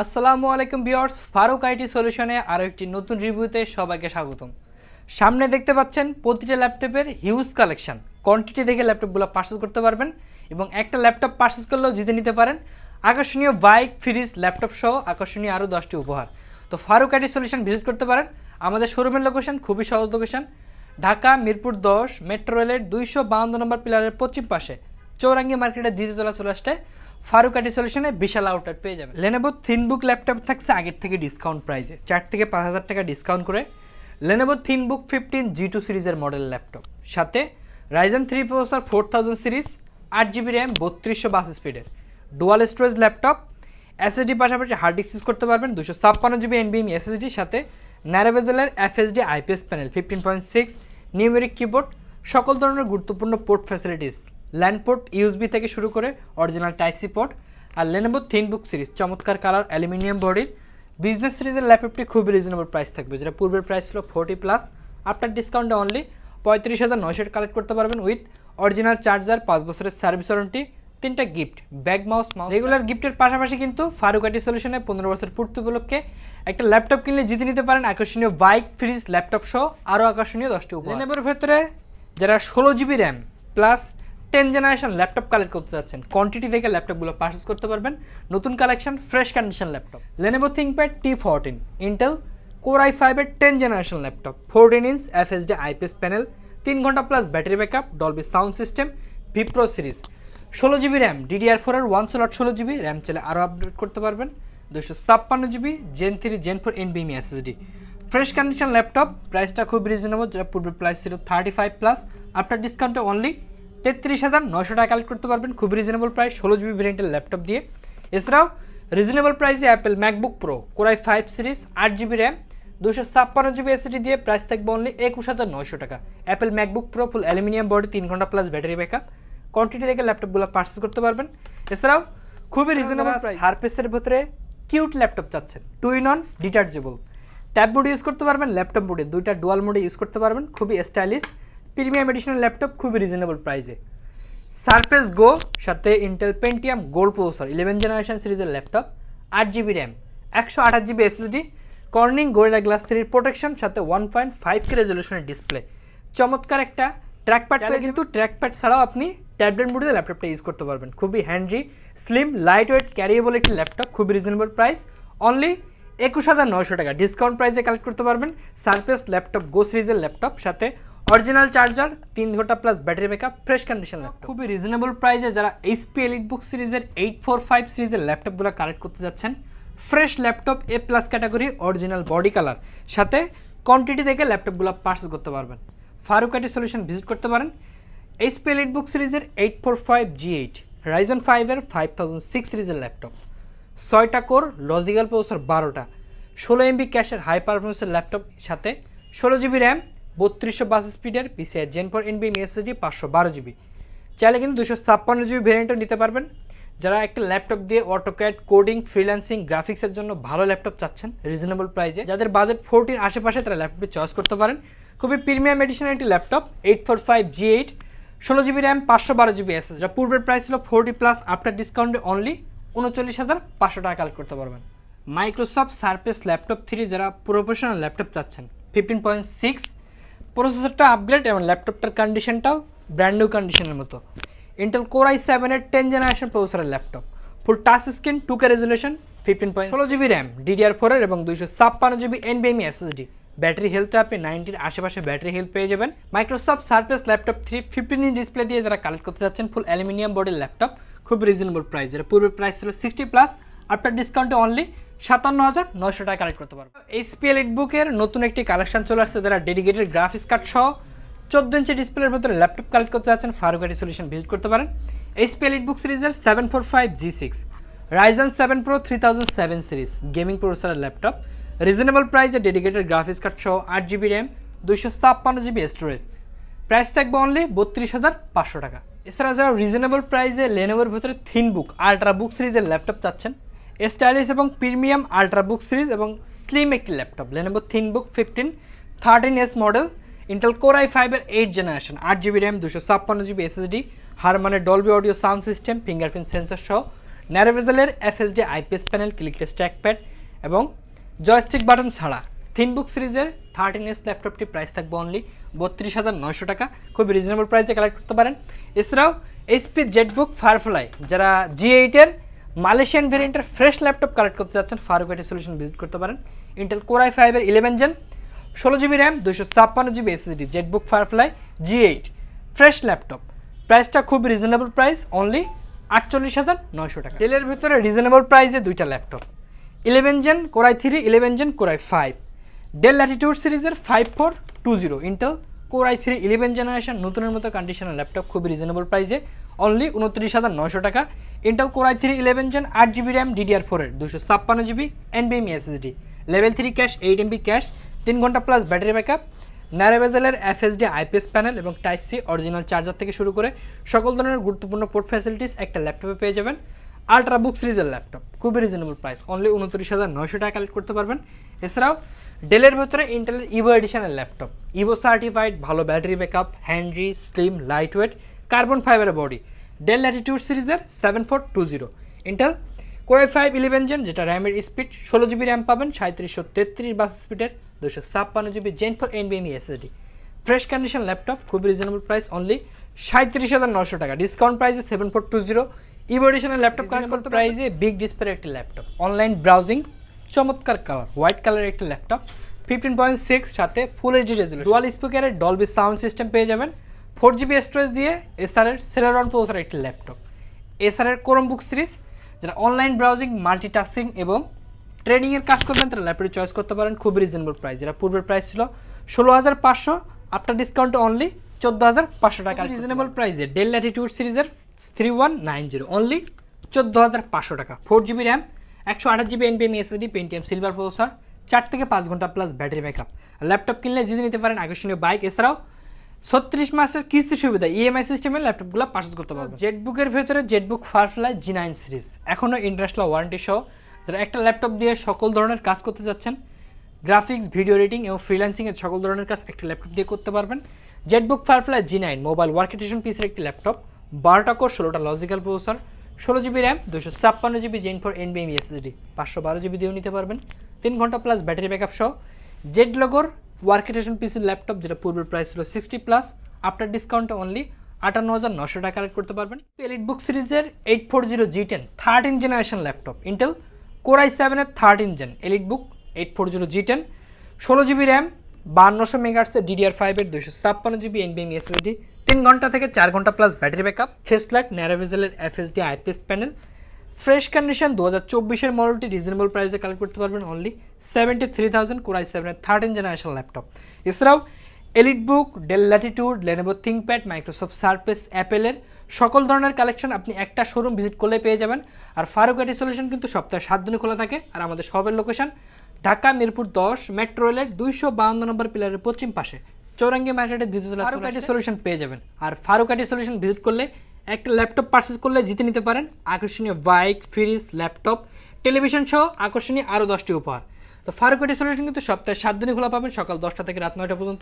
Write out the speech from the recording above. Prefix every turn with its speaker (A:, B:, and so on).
A: আসসালামু আলাইকুম বিয়ার্স ফারুক আইটি সলিউশনে আরও একটি নতুন রিভিউতে সবাইকে স্বাগতম। সামনে দেখতে পাচ্ছেন প্রতিটা ল্যাপটপের হিউজ কালেকশন কোয়ান্টিটি দেখে ল্যাপটপগুলো পার্চেস করতে পারবেন এবং একটা ল্যাপটপ পার্চেস করলেও জিতে নিতে পারেন। আকর্ষণীয় বাইক ফ্রিজ ল্যাপটপ সহ আকর্ষণীয় আরও দশটি উপহার। তো ফারুক আইটি সলিউশন ভিজিট করতে পারেন। আমাদের শোরুমের লোকেশন খুবই সহজ লোকেশন ঢাকা, মিরপুর দশ মেট্রো রেলের দুইশো বাউন্ন নম্বর পিলারের পশ্চিম পাশে। চৌরাঙ্গি মার্কেটের দ্বিতীয়তলা চলে আসতে ফারুক আটি সলিউশনে বিশাল আউটলেট পেয়ে যাবেন। লেনোভো থিনবুক ল্যাপটপ থাকছে আগের থেকে ডিসকাউন্ট প্রাইসে চার থেকে পাঁচ হাজার টাকা ডিসকাউন্ট করে। Lenovo ThinkBook fifteen G two সিরিজের মডেল ল্যাপটপ সাথে Ryzen three processor four thousand series আট জিবি র্যাম বত্রিশশো বাস স্পিডের ডুয়াল স্টোরেজ ল্যাপটপ এসএসডি পাশাপাশি হার্ড ডিস্ক ইউজ করতে পারবেন, দুশো ছাপ্পান্ন জিবি এনবিএম এসএসডির সাথে ন্যারোভেজেলের FHD IPS panel fifteen point six numeric keyboard সকল ধরনের গুরুত্বপূর্ণ port facilities LAN port USB থেকে শুরু করে অরিজিনাল টাইপ সি পোর্ট আর লেনোভো থিন বুক সিরিজ, চমৎকার কালার অ্যালুমিনিয়াম বডির বিজনেস সিরিজের ল্যাপটপটি খুবই রিজনেবল প্রাইস থাকবে। যেটা পূর্বের প্রাইস ছিল ফোর্টি প্লাস আপনার ডিসকাউন্টে অনলি পঁয়ত্রিশ হাজার নয়শো কালেক্ট করতে পারবেন উইথ অরিজিনাল চার্জার পাঁচ বছরের সার্ভিস ওয়ারেন্টি তিনটা gift bag mouse mouse regular গিফটের পাশাপাশি কিন্তু ফারুক আইটি সলিউশনে পনেরো বছর পূর্তি উপলক্ষে একটা ল্যাপটপ কিনলে জিতে নিতে পারেন আকর্ষণীয় বাইক ফ্রিজ ল্যাপটপ সহ আরও আকর্ষণীয় দশটি উপহার। ভেতরে যারা ষোলো GB RAM plus ten generation laptop collect করতে যাচ্ছেন কোয়ান্টিটি থেকে ল্যাপটপগুলো পারচেস করতে পারবেন। নতুন collection fresh condition laptop Lenovo ThinkPad T fourteen Intel core i ফাইভের ten generation laptop fourteen inch FHD IPS panel তিন ঘণ্টা plus battery backup Dolby sound system vPro series ষোলো জিবি র্যাম ডিডিআর ফোরের one slot ষোলো GB RAM চলে আরও update করতে পারবেন। দুশো ছাপ্পান্ন GB gen three gen four এনবিএমি SSD fresh condition laptop প্রাইসটা খুব রিজনেবল যেটা পূর্বের প্রাইস ছিল থার্টি ফাইভ প্লাস আফটার ডিসকাউন্টে অনলি তেত্রিশ হাজার নয়শো টাকা কালেক্ট করতে পারবেন খুব রিজনেবল প্রাইস ষোলো জিবি ভ্যারিয়েন্টের ল্যাপটপ দিয়ে। এছাড়াও রিজনেবল প্রাইসে Apple MacBook Pro core i five series আট জিবি র্যাম দুশো ছাপ্পান্ন জিবি এসিডি দিয়ে প্রাইস থাকবে অনলি একুশ হাজার নয়শো টাকা। Apple MacBook Pro full aluminium body তিন ঘণ্টা প্লাস ব্যাটারি ব্যাকআপ কোয়ান্টিটি থেকে ল্যাপটপগুলো পার্চেস করতে পারবেন। এছাড়াও খুবই রিজনেবল প্রাইস হারপেসের ভেতরে কিউট ল্যাপটপ চাচ্ছেন two in one detachable tab mode use করতে পারবেন ল্যাপটপ মোডে দুইটা ডুয়াল মোডে ইউজ করতে পারবেন খুবই স্টাইলিশ প্রিমিয়াম এডিশনাল ল্যাপটপ খুবই রিজনেবল প্রাইসে সারফেস গো সাথে Intel Pentium Gold processor eleven generation সিরিজের ল্যাপটপ আট জিবি র্যাম একশো আঠাশ GB SSD Corning Gorilla Glass থ্রির প্রোটেকশন সাথে ওয়ান পয়েন্ট ফাইভ কে রেজলিউশনের ডিসপ্লে চমৎকার একটা ট্র্যাক ট্র্যাকপ্যাড পেলে কিন্তু ট্র্যাক ট্র্যাকপ্যাড ছাড়াও আপনি ট্যাবলেট মোডে ল্যাপটপটা ইউজ করতে পারবেন। খুবই handy slim light weight carriable একটি ল্যাপটপ খুবই রিজনেবল প্রাইস অনলি একুশ হাজার নয়শো টাকা। ডিসকাউন্ট প্রাইসে কালেক্ট করতে পারবেন। সারফেস ল্যাপটপ গো সিরিজের ল্যাপটপ সাথে অরিজিনাল চার্জার তিন ঘণ্টা plus battery backup fresh condition laptop খুবই রিজনেবল প্রাইসে যারা এইচপি এলিট বুক সিরিজের এইট ফোর ফাইভ সিরিজের ল্যাপটপগুলো কালেক্ট করতে যাচ্ছেন fresh laptop A plus category original body colour সাথে কোয়ান্টিটি দেখে ল্যাপটপগুলো পার্সেল করতে পারবেন। ফারুক সলিউশন ভিজিট করতে পারেন। এইচপি এলিট বুক সিরিজের eight four five G eight Ryzen ফাইভের ফাইভ থাউজেন্ড সিক্স সিরিজের ল্যাপটপ ছয়টা কোর লজিক্যাল প্রসেসর বারোটা। ষোলো এমবি ক্যাশের হাই পারফরমেন্সের ল্যাপটপ সাথে ষোলো জিবি র্যাম বত্রিশশো বাস স্পিডের PCIe gen four NVMe SSD পাঁচশো বারো জিবি চাইলে কিন্তু দুশো ছাপ্পান্ন জিবি ভ্যারিয়েন্টও নিতে পারবেন। যারা একটা ল্যাপটপ দিয়ে অটোক্যাড কোডিং ফ্রিল্যান্সিং গ্রাফিক্সের জন্য ভালো ল্যাপটপ চাচ্ছেন রিজনেবল প্রাইসে যাদের বাজেট ফোরটির আশেপাশে তারা ল্যাপটপটি চয়েস করতে পারেন। খুবই প্রিমিয়াম এডিশনের একটি laptop eight four five G eight ষোলো জিবি র্যাম পাঁচশো বারো জিবি এস যা পূর্বের প্রাইস ছিল ফোরটি প্লাস আফটার ডিসকাউন্টে অনলি উনচল্লিশ হাজার পাঁচশো টাকা কালেক্ট করতে পারবেন। মাইক্রোসফট সার্ফেস ল্যাপটপ থ্রি যারা প্রফেশনাল ল্যাপটপ চাচ্ছেন ফিফটিন পয়েন্ট সিক্স প্রসেসরটা আপগ্রেড এবং ল্যাপটপটার কন্ডিশনটাও ব্র্যান্ড নিউ কন্ডিশনের মতো। ইন্টেল কোর আই সেভেনের টেন জেনারেশন প্রসেসরের laptop full touch screen two K resolution fifteen point ষোলো জিবি র্যাম ডিডিআর ফোরের এবং দুইশো ছাপ্পান্ন জিবি এনবিএমই এসএসডি ব্যাটারি হেলথটা আপনি নাইনটির আশেপাশে ব্যাটারি হেলথ পেয়ে যাবেন। Microsoft Surface laptop three fifteen inch display দিয়ে যারা কালেক্ট করতে যাচ্ছেন ফুল অ্যালুমিনিয়াম বডির ল্যাপটপ খুব রিজনেবল প্রাইস যেটা পূর্বের প্রাইস ছিল সিক্সটি প্লাস আপনার ডিসকাউন্টে অনলি সাতান্ন হাজার নয়শো টাকা কালেক্ট করতে পারবেন। এইচপিএল বুকের নতুন একটি কালেকশন চলে আসছে, যারা ডেডিকেটেড গ্রাফিক্স কার্ড সহ চোদ্দ ইঞ্চি ডিসপ্লের ভেতরে ল্যাপটপ কালেক্ট করতে যাচ্ছেন ফারুকাটি সলিউশন ভিজিট করতে পারেন। এইচপিএল বুক সিরিজের seven four five G six Ryzen seven Pro three thousand seven series gaming প্রসেসরের ল্যাপটপ রিজনেবল প্রাইসে ডেডিকেটেড গ্রাফিক্স কার্ড সহ আট জিবি র্যাম দুইশো ছাপ্পান্ন জিবি স্টোরেজ প্রাইস থাকবে অনলি বত্রিশ হাজার পাঁচশো টাকা। এছাড়া যারা রিজনেবল প্রাইসে লেনোভোর ভেতরে থিন বুক আলট্রা বুক সিরিজের ল্যাপটপ চাচ্ছেন স্টাইলিশ এবং প্রিমিয়াম আলট্রা বুক সিরিজ এবং স্লিম একটি laptop. Lenovo thin book fifteen thirteen S model Intel core I ফাইভের এইট জেনারেশন আট জিবি র্যাম দুশো ছাপ্পান্ন GB SSD হারমানের Dolby audio sound system fingerprint sensor সহ ন্যারোভেজেলের FSD IPS panel clickless trackpad এবং joystick button ছাড়া থিনবুক সিরিজের thirteen S ল্যাপটপটি price থাকবে অনলি বত্রিশ হাজার নয়শো টাকা। খুবই রিজনেবল প্রাইসে কালেক্ট করতে পারেন। এছাড়াও এইচপি জেটবুক ফায়ারফ্লাই যারা জি এইটের মালয়েশিয়ান ভেরিয়েন্টের ফ্রেশ ল্যাপটপ কালেক্ট করতে যাচ্ছেন ফারুক আইটি সলিউশন ভিজিট করতে পারেন। ইন্টেল কোরাই ফাইভের ইলেভেন জেন ষোলো জিবি র্যাম দুশো ছাপ্পান্ন GB SSD ZBook Firefly G eight fresh laptop প্রাইসটা খুব রিজনেবল প্রাইস অনলি আটচল্লিশ হাজার নয়শো টাকা। ডেলের ভিতরে রিজনেবল প্রাইসে দুইটা laptop eleven gen core i three eleven gen core i five Dell Latitude সিরিজের five four two zero Intel core i three eleven generation নতুনের মতো কন্ডিশনের ল্যাপটপ খুবই রিজনেবল প্রাইসে অনলি উনত্রিশ হাজার নয়শো টাকা। Intel core i three eleven gen আট জিবি র্যাম ডিডিআর ফোরের দুশো ছাপ্পান্ন GB এনবিএম SSD level three cache eight MB cache তিন ঘণ্টা প্লাস ব্যাটারি ব্যাকআপ ন্যারোভেজেলের এফএসডি আইপিএস প্যানেল এবং টাইপ সি অরিজিনাল চার্জার থেকে শুরু করে সকল ধরনের গুরুত্বপূর্ণ পোর্ট ফ্যাসিলিটিস একটা ল্যাপটপে পেয়ে যাবেন। আলট্রা বুক সিরিজের ল্যাপটপ খুবই রিজনেবল প্রাইস অনলি উনত্রিশ হাজার নয়শো টাকা কালেক্ট করতে পারবেন। এছাড়াও ডেলের ভেতরে ইন্টেলের ইভো এডিশনের ল্যাপটপ ইভো সার্টিফাইড ভালো battery backup handy slim lightweight carbon ফাইবারের বডি ডেল ল্যাটিটিউড সিরিজের seven four two zero Intel core i five eleven gen যেটা র্যামের স্পিড ষোলো জিবি র্যাম পাবেন, সাঁত্রিশশো তেত্রিশ বাস স্পিডের দুশো ছাপ্পান্ন জিবি জেন ফোর এনবিএমই এসএসডি ফ্রেশ কন্ডিশন ল্যাপটপ খুবই রিজনেবল প্রাইস অনলি সাঁত্রিশ হাজার নশো টাকা। ডিসকাউন্ট প্রাইসে seven four two zero Evo এডিশনের laptop connect করতে প্রাইসে বিগ ডিসপ্লে একটি ল্যাপটপ অনলাইন ব্রাউজিং চমৎকার কালার হোয়াইট কালারের একটি ল্যাপটপ ফিফটিন পয়েন্ট সিক্স সাথে ফুল এইচডি রেজুলেশন ডুয়াল স্পিকারের ডলবি সাউন্ড সিস্টেম পেয়ে যাবেন। ফোর জিবি স্টোরেজ দিয়ে এসআরের সেরারন প্রসেসর একটি ল্যাপটপ এসআরের কোরম বুক সিরিজ যারা অনলাইন ব্রাউজিং মাল্টিটাস্কিং এবং ট্রেডিংয়ের কাজ করবেন তারা ল্যাপটপ চয়েস করতে পারেন। খুব রিজনেবল প্রাইস যেটা পূর্বের প্রাইস ছিল ষোলো হাজার পাঁচশো আফটার ডিসকাউন্ট অনলি চোদ্দ হাজার পাঁচশো টাকা রিজনেবল প্রাইসে ডেল ল্যাটিটিউড সিরিজের three one nine zero only চোদ্দ হাজার পাঁচশো টাকা ফোর জিবি র্যাম একশো আঠাশ GB npm SSD Pentium silver processor চার থেকে পাঁচ ঘণ্টা প্লাস ব্যাটারি ব্যাকআপ ল্যাপটপ কিনলে জিতে নিতে পারেন আকর্ষণীয় বাইক এছাড়াও ছত্রিশ মাসের কিস্তি সুবিধা ইএমআই সিস্টেমের ল্যাপটপগুলো পারচেজ করতে পারবেন। জেটবুকের ভেতরে ZBook Firefly G nine series এখনও ইন্টারন্যাশনাল ওয়ারেন্টি সহ। যারা একটা ল্যাপটপ দিয়ে সকল ধরনের কাজ করতে যাচ্ছেন গ্রাফিক্স ভিডিও এডিটিং এবং ফ্রিল্যান্সিংয়ের সকল ধরনের কাজ একটা ল্যাপটপ দিয়ে করতে পারবেন। ZBook Firefly G nine mobile workstation পিসের একটি ল্যাপটপ বারোটা কোর, ষোলোটা লজিক্যাল প্রসেসর ষোলো জিবি র্যাম দুশো ছাপ্পান্ন জিবি জেন ফোর এনবিএম এসএসডি পাঁচশো বারো জিবি দিয়েও নিতে পারবেন। তিন ঘণ্টা প্লাস ব্যাটারি ব্যাকআপ সহ। জেড লগোর ওয়ার্কেটেশন পিসির ল্যাপটপ যেটা পূর্বের প্রাইস ছিল sixty plus after discount only আটান্ন হাজার নশো টাকা কালেক্ট করতে পারবেন। এলিট বুক সিরিজের eight four zero G ten thirteen generation laptop Intel core i সেভেনের thirteen gen EliteBook eight four zero G ten ষোলো জিবি র্যাম বান্নশো মেগার্সের ডিডিআর ফাইভের দুশো ছাপ্পান্ন জিবি এনবিএম এসএসডি তিন ঘণ্টা থেকে চার ঘণ্টা প্লাস ব্যাটারি ব্যাকআপ ফেসলাক ন্যারোভেজেলের FHD IPS panel fresh condition দু হাজার চব্বিশের মডেলটি রিজনেবল প্রাইসে কালেক্ট করতে পারবেন only seventy three thousand core i সেভেনের থার্টিন জেনারেশন ল্যাপটপ এছাড়াও EliteBook Dell Latitude Lenovo ThinkPad Microsoft Surface অ্যাপেলের সকল ধরনের কালেকশন আপনি একটা শোরুম ভিজিট করলে পেয়ে যাবেন। আর ফারুক আইটি সলিউশন কিন্তু সপ্তাহে সাত দিনে খোলা থাকে আর আমাদের সবের লোকেশন ঢাকা, মিরপুর দশ মেট্রো রেলের দুইশো বাউন্ন নম্বর পিলারের পশ্চিম পাশে। চৌরাঙ্গি মার্কেটে দ্বিতীয় ফারুক আইটি সলিউশন পেয়ে যাবেন। আর ফারুক আইটি সলিউশন ভিজিট করলে একটা ল্যাপটপ পারচেস করলে জিতে নিতে পারেন আকর্ষণীয় বাইক ফ্রিজ ল্যাপটপ টেলিভিশন সহ আকর্ষণীয় আরও দশটি উপহার। তো ফারুকাটি সলিউশন কিন্তু সপ্তাহে সাত দিনই খোলা পাবেন সকাল দশটা থেকে রাত নয়টা পর্যন্ত।